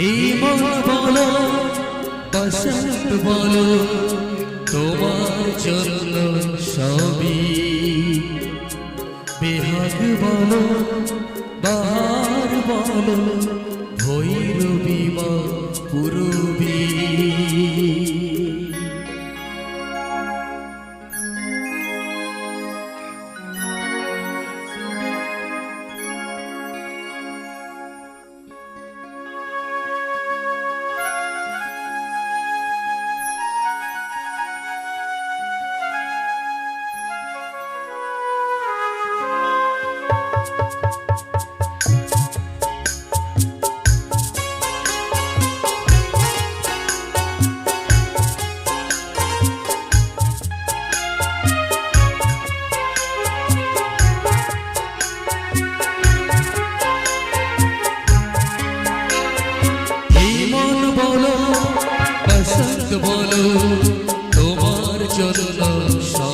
ইমান বলো তসত বলো তোমার জন্য সবই। বেহাগ বলো বাহার বলো ভৈরবী মা পুরো বলো তোমার চলো চরণ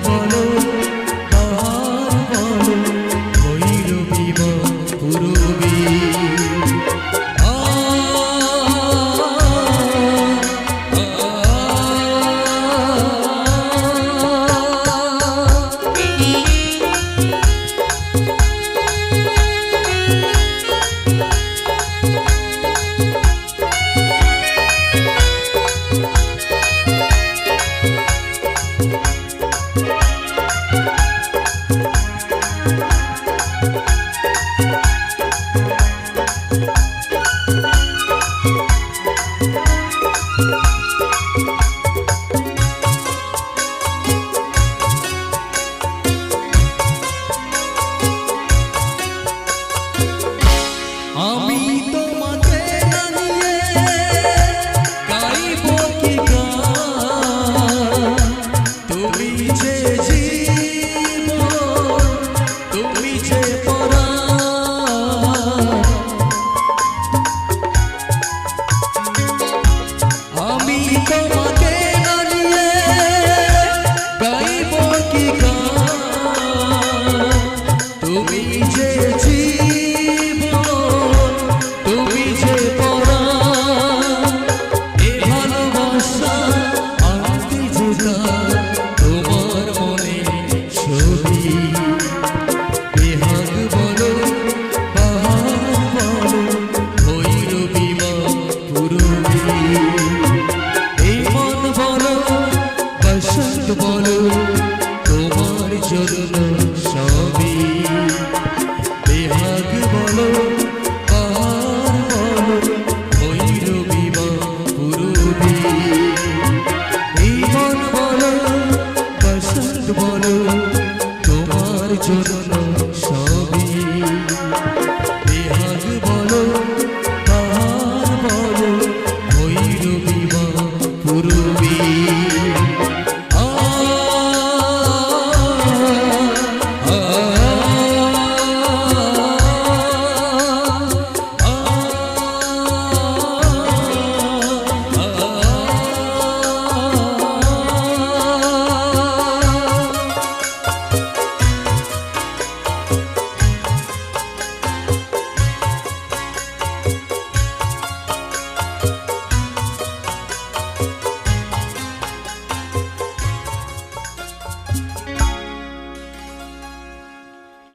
বলো